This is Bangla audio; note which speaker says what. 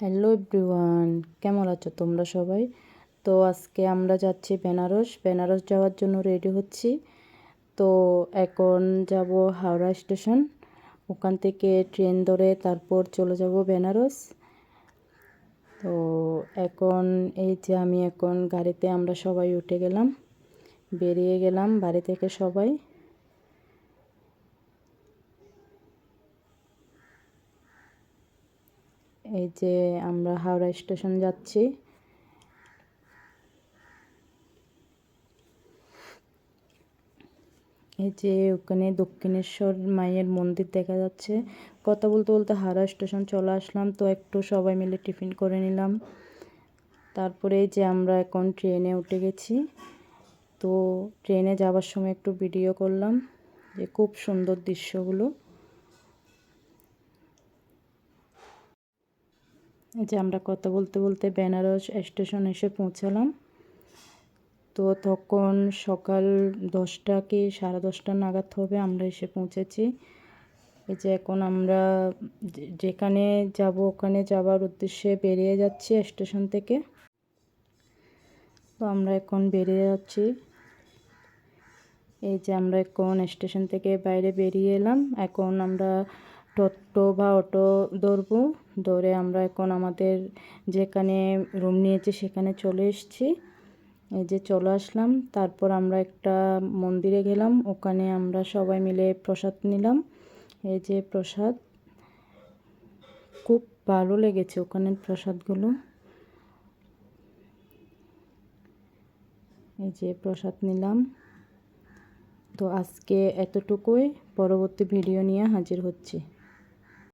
Speaker 1: হ্যালো এভরিওয়ান কেমন আছো তোমরা সবাই? তো আজকে আমরা যাচ্ছি বেনারস। বেনারস যাওয়ার জন্য রেডি হচ্ছি। তো এখন যাব হাওড়া স্টেশন। ওখান থেকে ট্রেন ধরে তারপর চলে যাব বেনারস। তো এখন এই যে আমি এখন গাড়িতে আমরা সবাই উঠে গেলাম। বেরিয়ে গেলাম বাড়ি থেকে সবাই। এই যে আমরা হাওড়া স্টেশন যাচ্ছি। এই যে ওখানে দক্ষিণেশ্বর মায়ের মন্দির দেখা যাচ্ছে। কথা বলতে বলতে হাওড়া স্টেশন চলে আসলাম, তো একটু সবাই মিলে টিফিন করে নিলাম। তারপরে যে আমরা এখন ট্রেনে উঠে গেছি। তো ট্রেনে যাওয়ার সময় একটু ভিডিও করলাম যে খুব সুন্দর দৃশ্যগুলো। যে আমরা কথা বলতে বলতে বেনারস স্টেশন এসে পৌঁছালাম। তো তখন সকাল দশটা কি সাড়ে দশটা নাগাদ হবে আমরা এসে পৌঁছেছি। এই যে এখন আমরা যেখানে যাব ওখানে যাবার উদ্দেশ্যে বেরিয়ে যাচ্ছি স্টেশন থেকে। তো আমরা এখন বেরিয়ে যাচ্ছি। এই যে আমরা এখন স্টেশন থেকে বাইরে বেরিয়ে এলাম। এখন আমরা টোটো বা অটো ধরবো। ধরে আমরা এখন আমাদের যেখানে রুম নিয়েছি সেখানে চলে এসেছি। এই যে চলে আসলাম। তারপর আমরা একটা মন্দিরে গেলাম। ওখানে আমরা সবাই মিলে প্রসাদ নিলাম। এই যে প্রসাদ। খুব ভালো লেগেছে ওখানের প্রসাদগুলো। এই যে প্রসাদ নিলাম। তো আজকে এতটুকুই। পরবর্তী ভিডিও নিয়ে হাজির হচ্ছি।